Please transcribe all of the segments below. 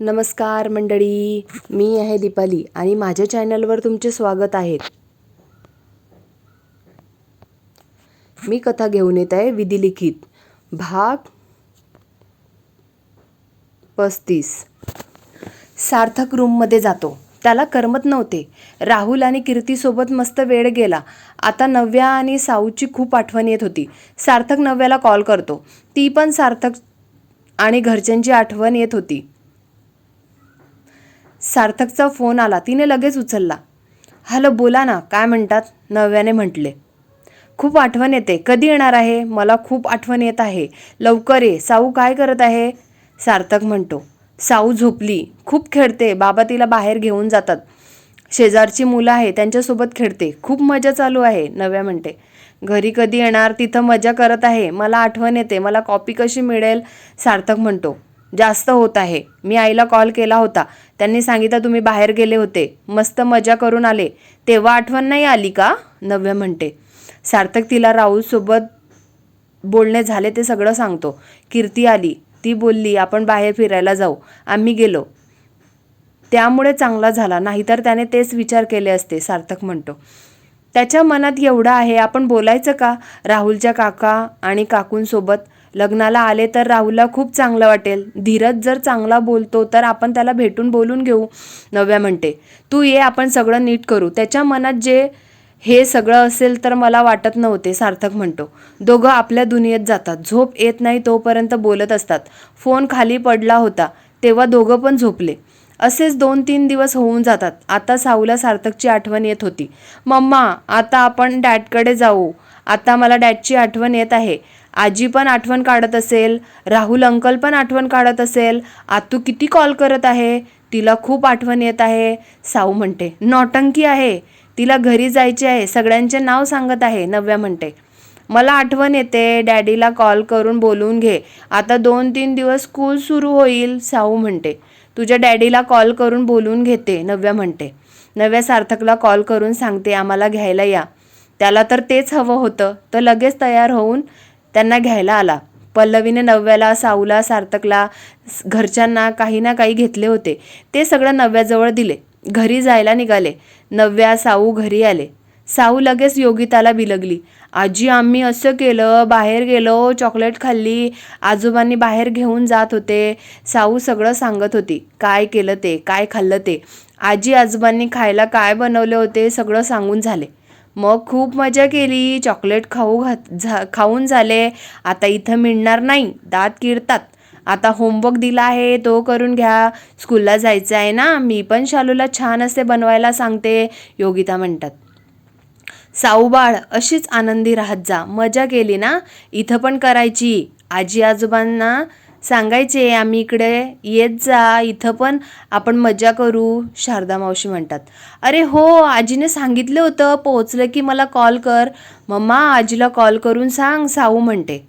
नमस्कार मंडळी मी आहे दीपाली आणि माझ्या चॅनलवर तुमचे स्वागत आहे. मी कथा घेऊन येत आहे विधिलिखित. भाग पस्तीस. सार्थक रूममध्ये जातो. त्याला करमत नव्हते. राहुल आणि कीर्तीसोबत मस्त वेळ गेला. आता नव्या आणि साऊची खूप आठवण येत होती. सार्थक नव्याला कॉल करतो. ती पण सार्थक आणि घरच्यांची आठवण येत होती. सार्थकचा फोन आला. तिने लगेच उचलला. हॅलो बोला ना काय म्हणतात? नव्याने म्हटले. खूप आठवण येते. कधी येणार आहे? मला खूप आठवण येत आहे. लवकर ये. साऊ काय करत आहे? सार्थक म्हणतो. साऊ झोपली. खूप खेळते. बाबा तिला बाहेर घेऊन जातात. शेजारची मुलं आहे. त्यांच्यासोबत खेळते. खूप मजा चालू आहे नव्या म्हणते. घरी कधी येणार? तिथं मजा करत आहे. मला आठवण येते. मला कॉपी कशी मिळेल? सार्थक म्हणतो. जास्त होत आहे. मी आईला कॉल केला होता. त्यांनी सांगितलं तुम्ही बाहेर गेले होते. मस्त मजा करून आले. तेव्हा आठवण नाही आली का? नव्य म्हणते. सार्थक तिला राहुलसोबत बोलणे झाले ते सगळं सांगतो. कीर्ती आली. ती बोलली आपण बाहेर फिरायला जाऊ. आम्ही गेलो. त्यामुळे चांगला झाला. नाहीतर त्याने तेच विचार केले असते सार्थक म्हणतो. त्याच्या मनात एवढं आहे आपण बोलायचं का? राहुलच्या काका आणि काकूंसोबत लग्नाला आले तर राहुलला खूप चांगलं वाटेल. धीरज जर चांगला बोलतो तर आपण त्याला भेटून बोलून घेऊ नव्या म्हणते. तू ये आपण सगळं नीट करू. त्याच्या मनात जे हे सगळं असेल तर मला वाटत नव्हते सार्थक म्हणतो. दोघं आपल्या दुनियेत जातात. झोप येत नाही तोपर्यंत बोलत असतात. फोन खाली पडला होता तेव्हा दोघं पण झोपले. असेच दोन तीन दिवस होऊन जातात. आता साऊला सार्थकची आठवण येत होती. मम्मा आता आपण डॅडकडे जाऊ. आता मला डॅडची आठवण येत आहे. आजी पण आठवण काढत असेल राहुल अंकल पण आठवण काढत असेल आतू किती कॉल करत आहे? तिला खूप आठवण येत आहे. साऊ म्हणते नौटंकी आहे. तिला घरी जायचे आहे. सगळ्यांचे नाव सांगत आहे नव्या म्हणते. मला आठवण येते डॅडीला कॉल करून बोलून घे. आता दोन तीन दिवस स्कूल सुरू होईल साऊ म्हणते. तुझ्या डॅडीला कॉल करून बोलून घेते नव्या म्हणते. नव्या सार्थकला कॉल करून सांगते आम्हाला घ्यायला या. त्याला तर तेच हवं होतं. तर लगेच तयार होऊन त्यांना घ्यायला आला. पल्लवीने नव्याला साऊला सार्थकला घरच्यांना काही ना काही घेतले होते. ते सगळं नव्याजवळ दिले. घरी जायला निघाले. नव्या साऊ घरी आले. साऊ लगेच योगिताला बिलगली. आजी आम्ही असं केलं बाहेर गेलो चॉकलेट खाल्ली आजोबांनी बाहेर घेऊन जात होते. साऊ सगळं सांगत होती. काय केलं ते? काय खाल्लं ते? आजी आजोबांनी खायला काय बनवले होते? सगळं सांगून झाले. मग खूप मजा केली. चॉकलेट खाऊ घात झा खाऊन झाले. आता इथं मिळणार नाही. दात किडतात आता होमवर्क दिला आहे. तो करून घ्या. स्कूलला जायचं आहे ना? मी पण शालूला छान असे बनवायला सांगते योगिता म्हणतात. साऊबाळ अशीच आनंदी राहत जा. मजा केली ना? इथं पण करायची. आजी आजोबांना सांगायचे आम्ही इकडे येत जा इथं पण आपण मजा करू शारदा मावशी म्हणतात. अरे हो आजीने सांगितलं होतं पोहोचलं की मला कॉल कर. मम्मा आजीला कॉल करून सांग साऊ म्हणते.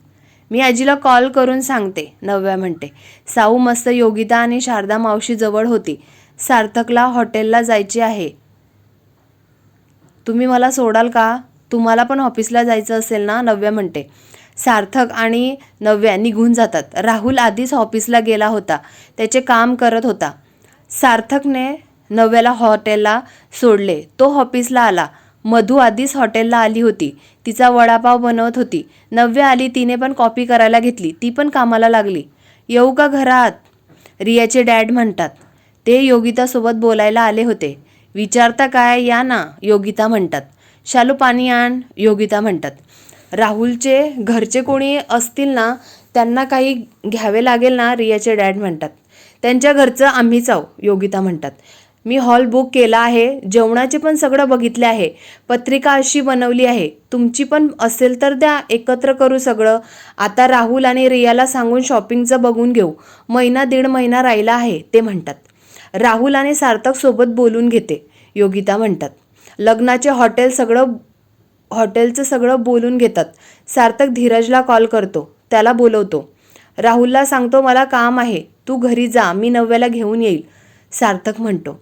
मी आजीला कॉल करून सांगते नव्या म्हणते. साऊ मस्त योगिता आणि शारदा मावशी जवळ होती. सार्थकला हॉटेलला जायचे आहे. तुम्ही मला सोडाल का? तुम्हाला पण ऑफिसला जायचं असेल ना? नव्या म्हणते. सार्थक आणि नव्या निघून जातात. राहुल आधीच ऑफिसला गेला होता. त्याचे काम करत होता. सार्थकने नव्याला हॉटेलला सोडले. तो ऑफिसला आला. मधू आधीच हॉटेलला आली होती. तिचा वडापाव बनवत होती. नव्या आली तिने पण कॉपी करायला घेतली. ती पण कामाला लागली. येऊ का घरात? रियाचे डॅड म्हणतात. ते योगितासोबत बोलायला आले होते. विचारता काय या ना? योगिता म्हणतात. शालू पाणी आण योगिता म्हणतात. राहुलचे घरचे कोणी असतील ना त्यांना काही घ्यावे लागेल ना रियाचे डॅड म्हणतात. त्यांच्या घरचं आम्हीच आहो योगिता म्हणतात. मी हॉल बुक केला आहे जेवणाचे पण सगळं बघितले आहे पत्रिका अशी बनवली आहे तुमची पण असेल तर द्या एकत्र करू सगळं. आता राहुल आणि रियाला सांगून शॉपिंगचं बघून घेऊ. महिना दीड महिना राहिला आहे ते म्हणतात. राहुल आणि सार्थक सोबत बोलून घेते योगिता म्हणतात. लग्नाचे हॉटेल सगळं हॉटेलचं सगळं बोलून घेतात. सार्थक धीरजला कॉल करतो. त्याला बोलवतो. राहुलला सांगतो मला काम आहे. तू घरी जा. मी नव्याला घेऊन येईल. सार्थक म्हणतो.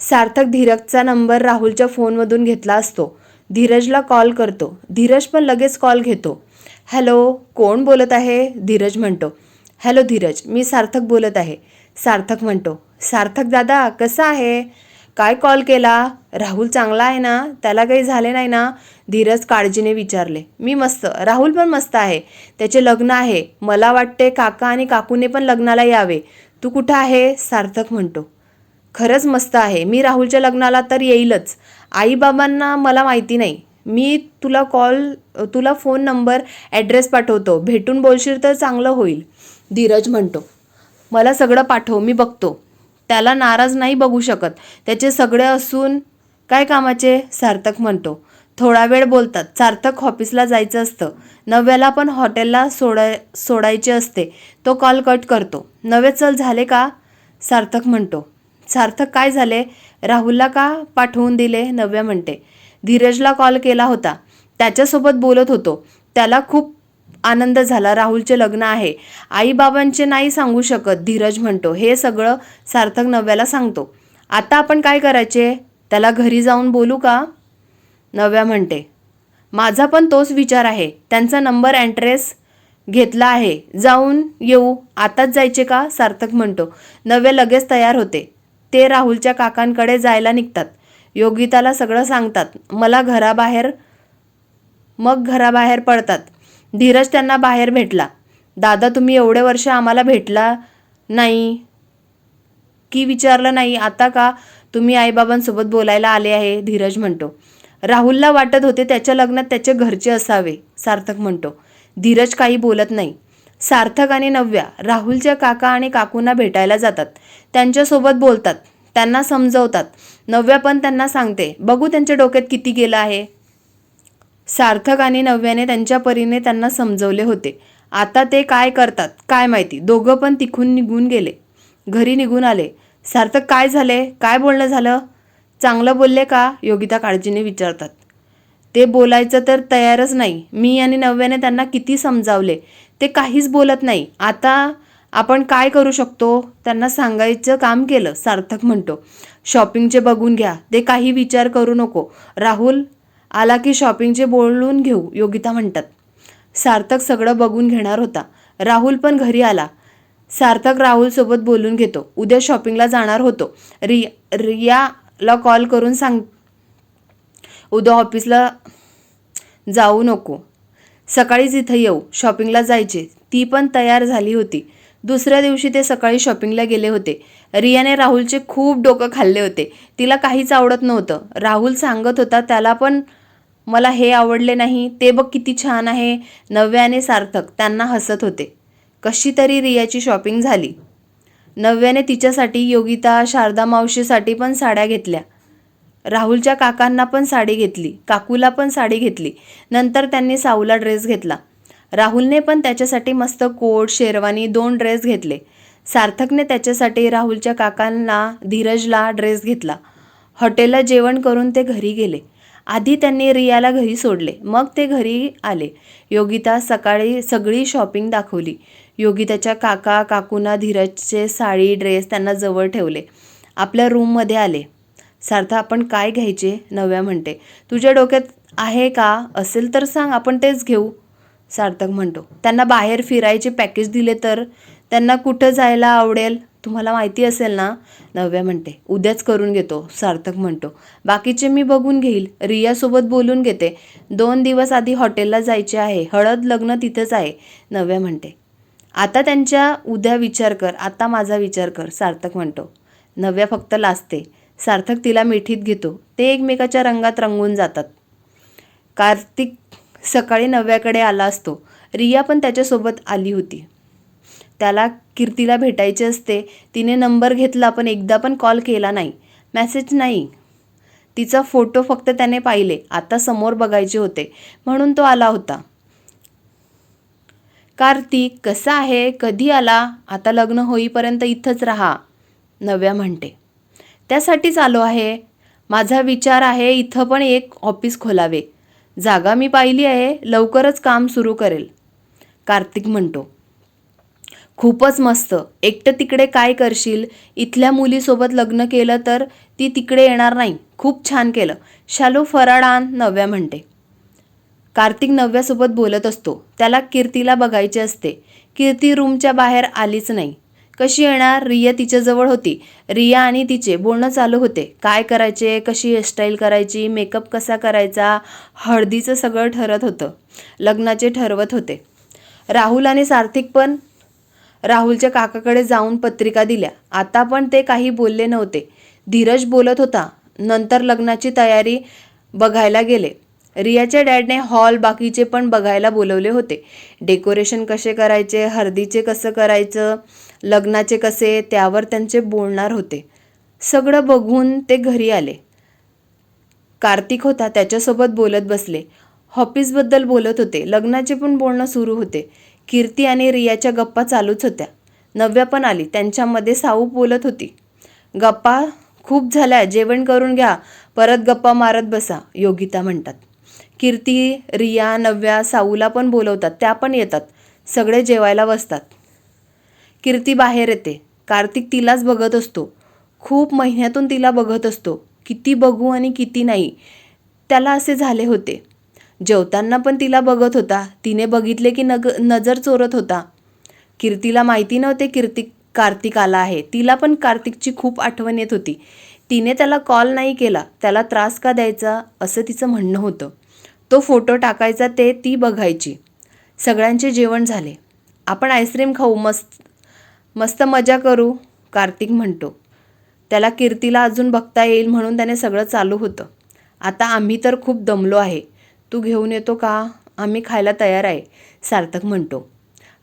सार्थक धीरजचा नंबर राहुलच्या फोनमधून घेतला असतो. धीरजला कॉल करतो. धीरज पण लगेच कॉल घेतो. हॅलो कोण बोलत आहे? धीरज म्हणतो. हॅलो धीरज. मी सार्थक बोलत आहे. सार्थक म्हणतो. सार्थक दादा कसं आहे? काय कॉल केला? राहुल चांगला आहे ना? त्याला काही झाले नाही ना? धीरज काळजीने विचारले. मी मस्त. राहुल पण मस्त आहे. त्याचे लग्न आहे. मला वाटते काका आणि काकूने पण लग्नाला यावे. तू कुठं आहे? सार्थक म्हणतो. खरंच मस्त आहे. मी राहुलच्या लग्नाला तर येईलच. आईबाबांना मला माहिती नाही. मी तुला कॉल तुला फोन नंबर ॲड्रेस पाठवतो. भेटून बोलशील तर चांगलं होईल. धीरज म्हणतो. मला सगळं पाठव. मी बघतो. त्याला नाराज नाही बघू शकत. त्याचे सगळे असून काय कामाचे? सार्थक म्हणतो. थोडा वेळ बोलतात. सार्थक ऑफिसला जायचं असतं. नव्याला पण हॉटेलला सोडाय सोडायचे असते. तो कॉल कट करतो. नवे चल झाले का? सार्थक म्हणतो. सार्थक काय झाले? राहुलला का पाठवून दिले? नव्या म्हणते. धीरजला कॉल केला होता. त्याच्यासोबत बोलत होतो. त्याला खूप आनंद झाला. राहुलचे लग्न आहे. आईबाबांचे नाही सांगू शकत धीरज म्हणतो. हे सगळं सार्थक नव्याला सांगतो. आता आपण काय करायचे? त्याला घरी जाऊन बोलू का? नव्या म्हणते. माझा पण तोच विचार आहे. त्यांचा नंबर ॲड्रेस घेतला आहे. जाऊन येऊ. आताच जायचे का? सार्थक म्हणतो. नवे लगेच तयार होते. ते राहुलच्या काकांकडे जायला निघतात. योगिताला सगळं सांगतात. मला घराबाहेर मग घराबाहेर पडतात. धीरज त्यांना बाहेर भेटला. दादा तुम्ही एवढे वर्ष आम्हाला भेटला नाही. की विचारलं नाही आता का तुम्ही आईबाबांसोबत बोलायला आले आहे? धीरज म्हणतो. राहुलला वाटत होते त्याच्या लग्नात त्याचे घरचे असावे सार्थक म्हणतो. धीरज काही बोलत नाही. सार्थक आणि नव्या राहुलच्या काका आणि काकूंना भेटायला जातात. त्यांच्यासोबत बोलतात. त्यांना समजवतात. नव्या पण त्यांना सांगते बघू त्यांच्या डोक्यात किती गेलं आहे. सार्थक आणि नव्याने त्यांच्या परीने त्यांना समजवले होते. आता ते काय करतात काय माहिती? दोघं पण तिखून निघून गेले. घरी निघून आले. सार्थक काय झाले? काय बोलणं झालं? चांगलं बोलले का? योगिता काळजीने विचारतात. ते बोलायचं तर तयारच नाही. मी आणि नव्याने त्यांना किती समजावले? ते काहीच बोलत नाही. आता आपण काय करू शकतो? त्यांना सांगायचं काम केलं सार्थक म्हणतो. शॉपिंगचे बघून घ्या. ते काही विचार करू नको. राहुल आला की शॉपिंगचे बोलून घेऊ योगिता म्हणतात. सार्थक सगळं बघून घेणार होता. राहुल पण घरी आला. सार्थक राहुलसोबत बोलून घेतो. उद्या शॉपिंगला जाणार होतो. रिया रियाला कॉल करून सांग. उद्या ऑफिसला जाऊ नको. सकाळीच इथं येऊ. शॉपिंगला जायचे. ती पण तयार झाली होती. दुसऱ्या दिवशी ते सकाळी शॉपिंगला गेले होते. रियाने राहुलचे खूप डोकं खाल्ले होते. तिला काहीच आवडत नव्हतं. राहुल सांगत होता त्याला पण मला हे आवडले नाही ते बघ किती छान आहे. नव्याने सार्थक त्यांना हसत होते. कशी तरी रियाची शॉपिंग झाली. नव्याने तिच्यासाठी योगिता शारदा मावशीसाठी पण साड्या घेतल्या. राहुलच्या काकांना पण साडी घेतली काकूला पण साडी घेतली. नंतर त्यांनी साऊला ड्रेस घेतला. राहुलने पण त्याच्यासाठी मस्त कोट शेरवानी दोन ड्रेस घेतले. सार्थकने त्याच्यासाठी राहुलच्या काकांना धीरजला ड्रेस घेतला. हॉटेलला जेवण करून ते घरी गेले. आधी त्यांनी रियाला घरी सोडले. मग ते घरी आले. योगिता सकाळी सगळी शॉपिंग दाखवली. योगिताच्या काका काकूंना धीरजचे साडी ड्रेस त्यांना जवळ ठेवले. आपल्या रूममध्ये आले. सार्थ आपण काय घ्यायचे? नव्या म्हणते. तुझ्या डोक्यात आहे का? असेल तर सांग आपण तेच घेऊ. सार्थक म्हणतो. त्यांना बाहेर फिरायचे पॅकेज दिले तर? त्यांना कुठं जायला आवडेल? तुम्हाला माहिती असेल ना नव्या म्हणते उद्याच करून घेतो सार्थक म्हणतो. बाकीचे मी बघून घेईल रियासोबत बोलून घेते. दोन दिवस आधी हॉटेलला जायचे आहे हळद लग्न तिथंच आहे नव्या म्हणते. आता त्यांच्या उद्या विचार कर आता माझा विचार कर सार्थक म्हणतो. नव्या फक्त लाजते. सार्थक तिला मिठीत घेतो. ते एकमेकाच्या रंगात रंगून जातात. कार्तिक सकाळी नव्याकडे आला असतो. रिया पण त्याच्यासोबत आली होती. त्याला कीर्तीला भेटायचे असते. तिने नंबर घेतला पण एकदा पण कॉल केला नाही. मेसेज नाही. तिचा फोटो फक्त त्याने पाहिले. आता समोर बघायचे होते. म्हणून तो आला होता. कार्तिक कसा आहे? कधी आला? आता लग्न होईपर्यंत इथंच राहा नव्या म्हणते. त्यासाठीच आलो आहे. माझा विचार आहे इथं पण एक ऑफिस खोलावे. जागा मी पाहिली आहे. लवकरच काम सुरू करेल. कार्तिक म्हणतो खूपच मस्त. एकटं तिकडे काय करशील? इथल्या मुलीसोबत लग्न केलं तर ती तिकडे येणार नाही. खूप छान केलं. शालू फराळ आण नव्या म्हणते. कार्तिक नव्यासोबत बोलत असतो. त्याला कीर्तीला बघायचे असते. कीर्ती रूमच्या बाहेर आलीच नाही. कशी येणार? रिया तिच्याजवळ होती. रिया आणि तिचे बोलणं चालू होते. काय करायचे? कशी हेअरस्टाईल करायची? मेकअप कसा करायचा? हळदीचं सगळं ठरत होतं. लग्नाचे ठरवत होते. राहुल आणि सार्थिक पण राहुलच्या काकाकडे जाऊन पत्रिका दिल्या. आता पण ते काही बोलले नव्हते. धीरज बोलत होता. नंतर लग्नाची तयारी बघायला गेले. रियाच्या डॅडने हॉल बाकीचे पण बघायला बोलवले होते. डेकोरेशन कसे करायचे हळदीचे कसं करायचं लग्नाचे कसे त्यावर त्यांचे बोलणार होते. सगळं बघून ते घरी आले. कार्तिक होता त्याच्यासोबत बोलत बसले. ऑफिसबद्दल बोलत होते. लग्नाचे पण बोलणं सुरू होते. कीर्ती आणि रियाच्या गप्पा चालूच होत्या. नव्या पण आली. त्यांच्यामध्ये साऊ बोलत होती. गप्पा खूप झाल्या. जेवण करून घ्या. परत गप्पा मारत बसा योगिता म्हणतात. कीर्ती रिया नव्या साऊला पण बोलवतात. त्या पण येतात. सगळे जेवायला बसतात. कीर्ती बाहेर येते. कार्तिक तिलाच बघत असतो. खूप महिन्यातून तिला बघत असतो. किती बघू आणि किती नाही. त्याला असे झाले होते. जेवताना पण तिला बघत होता. तिने बघितले की नग नजर चोरत होता. कीर्तीला माहिती नव्हते कीर्तिक कार्तिक आला आहे. तिला पण कार्तिकची खूप आठवण येत होती. तिने त्याला कॉल नाही केला. त्याला त्रास का द्यायचा? असं तिचं म्हणणं होतं. तो फोटो टाकायचा ते ती बघायची. सगळ्यांचे जेवण झाले. आपण आईस्क्रीम खाऊ. मस्त मस्त मजा करू कार्तिक म्हणतो. त्याला कीर्तीला अजून बघता येईल म्हणून त्याने सगळं चालू होतं. आता आम्ही तर खूप दमलो आहे. तू घेऊन येतो का? आम्ही खायला तयार आहे सार्थक म्हणतो.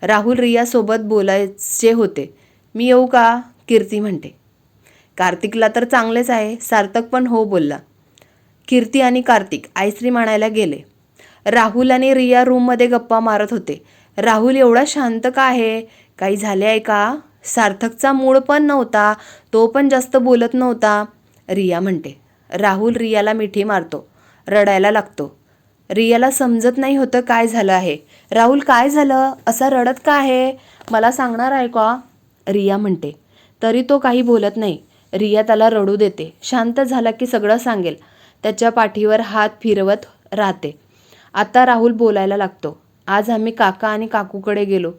राहुल रियासोबत बोलायचे होते. मी येऊ का? कीर्ती म्हणते. कार्तिकला तर चांगलेच आहे सार्थक पण हो बोलला. कीर्ती आणि कार्तिक आईस्क्रीम आणायला गेले. राहुल आणि रिया रूममध्ये गप्पा मारत होते. राहुल एवढा शांत का आहे? काही झाले आहे का? सार्थकचा मूळ पण नव्हता तो पण जास्त बोलत नव्हता. रिया म्हणते. राहुल रियाला मिठी मारतो. रडायला लागतो. रियाला समजत नाही होतं काय झालं आहे. राहुल काय झालं? असा रडत का आहे? मला सांगणार आहे का? रिया म्हणते. तरी तो काही बोलत नाही. रिया त्याला रडू देते. शांत झाला की सगळं सांगेल. त्याच्या पाठीवर हात फिरवत राहते. आता राहुल बोलायला लागतो. आज आम्ही काका आणि काकूकडे गेलो.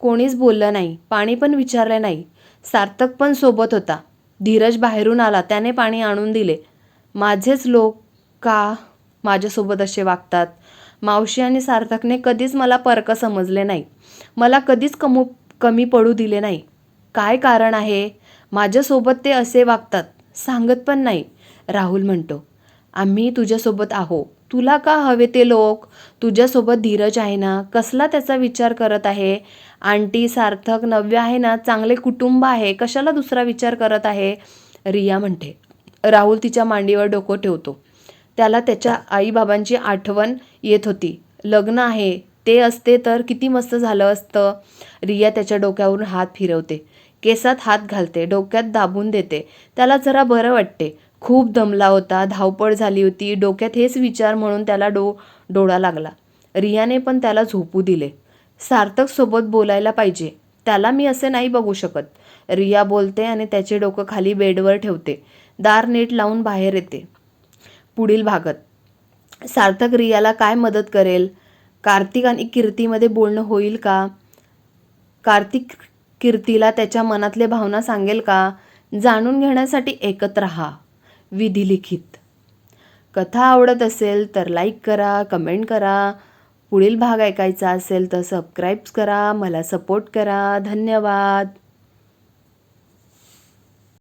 कोणीच बोललं नाही. पाणी पण विचारलं नाही. सार्थक पण सोबत होता. धीरज बाहेरून आला. त्याने पाणी आणून दिले. माझेच लोक का माझ्यासोबत असे वागतात. मावशी आणि सार्थकने कधीच मला परक समजले नाही. मला कधीच कमू कमी पडू दिले नाही. काय कारण आहे? माझ्यासोबत ते असे वागतात. सांगत पण नाही. राहुल म्हणतो आम्ही तुझ्यासोबत आहो. तुला का हवे ते लोक? तुझ्यासोबत धीरज आहे ना? कसला त्याचा विचार करत आहे? आंटी सार्थक नव्य आहे ना? चांगले कुटुंब आहे. कशाला दुसरा विचार करत आहे? रिया म्हणते. राहुल तिच्या मांडीवर डोकं ठेवतो. त्याला त्याच्या आईबाबांची आठवण येत होती. लग्न आहे ते असते तर किती मस्त झालं असतं. रिया त्याच्या डोक्यावरून हात फिरवते. केसात हात घालते डोक्यात दाबून देते. त्याला जरा बरं वाटते. खूप दमला होता धावपळ झाली होती. डोक्यात हेच विचार म्हणून त्याला डो डोळा लागला. रियाने पण त्याला झोपू दिले. सार्थक सोबत बोलायला पाहिजे. त्याला मी असे नाही बघू शकत. रिया बोलते आणि त्याचे डोकं खाली बेडवर ठेवते. दार नीट लावून बाहेर येते. पुढील भागात. सार्थक रियाला काय मदत करेल? कार्तिक आणि कीर्तीमध्ये बोलणं होईल का? कार्तिक कीर्तीला त्याच्या मनातले भावना सांगेल का? जाणून घेण्यासाठी एकत्र राहा. विधिलिखित कथा आवडत असेल तर लाईक करा कमेंट करा. पुढील भाग ऐकायचा असेल तर सबस्क्राईब्स करा. मला सपोर्ट करा. धन्यवाद.